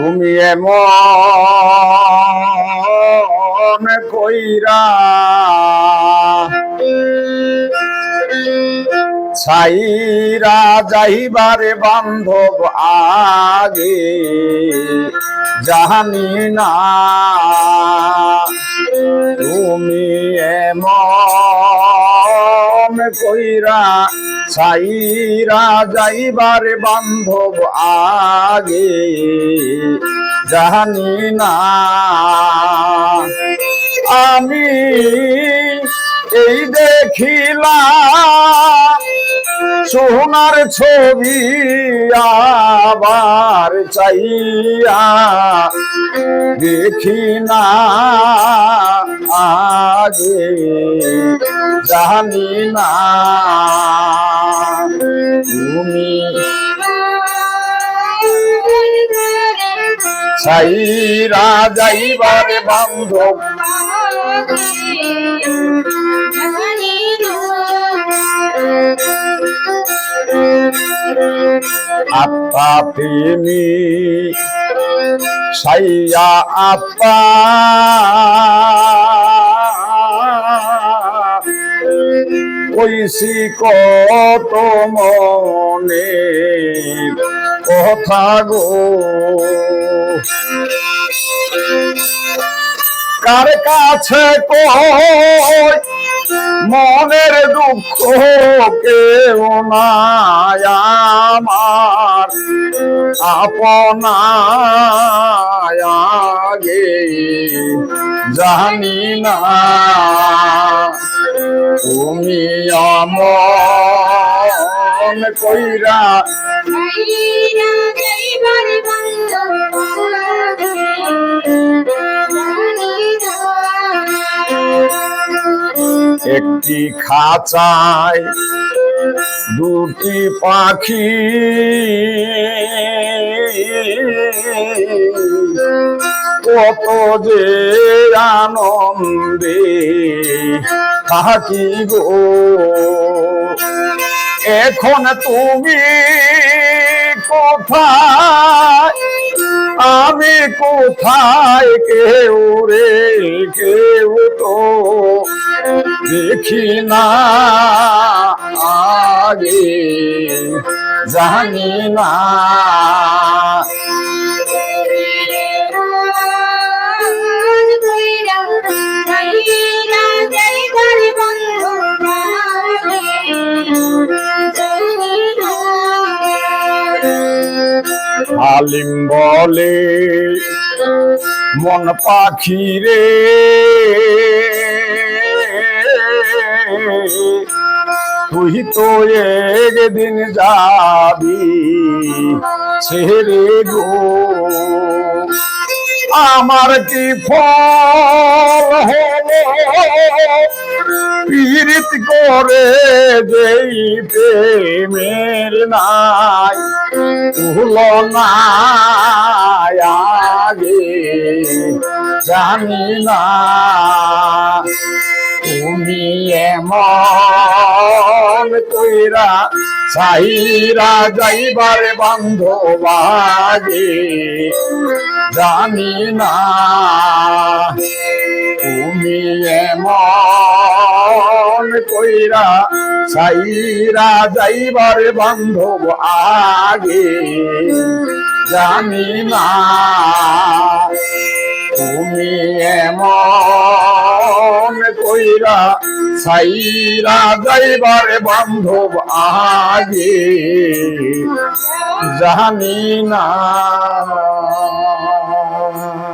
এমন কইরা ছাইরা যাইবারে বান্ধব আগে জানি না তুমি এমন কইরা ছাইরা যাইবারে বান্ধব আগে জানি না। আমি এই দেখিলাম সোনার ছবি আবার চাইয়া দেখি না আগে জানি না। তুমি ছাইরা যাইবারে বান্ধব আত্মা প্রেমী। সাইয়া আপা কইসি কত মনে কথা গো। কার কাছে মনের দুঃখ কেউ নাই আমার। আপনাগে জানি না। তুমি আমন কইরা একটি খাঁচায় দুটি পাখি কত যে আনন্দে থাকি গো। এখন তুমি কোথায়? আমি কোথায় কেউ রে, কেউ তো দেখি না আগে, জানি না আলিম বলে মন পাখি রে তুই তো একদিন যাবি ছেড়ে গো। আমার কি ফল? পীড়িত করে যেই প্রেমের নাই। তুলো না জানি না তুমি এমন কইরা সাইরা যাইবার বান্ধব আগে জানি না তুমি এমন কইরা সাইরা যাইবার বান্ধব আগে জানি না। তুমি এমন কইরা সাইরা যাইবার বান্ধব আগে জানি না।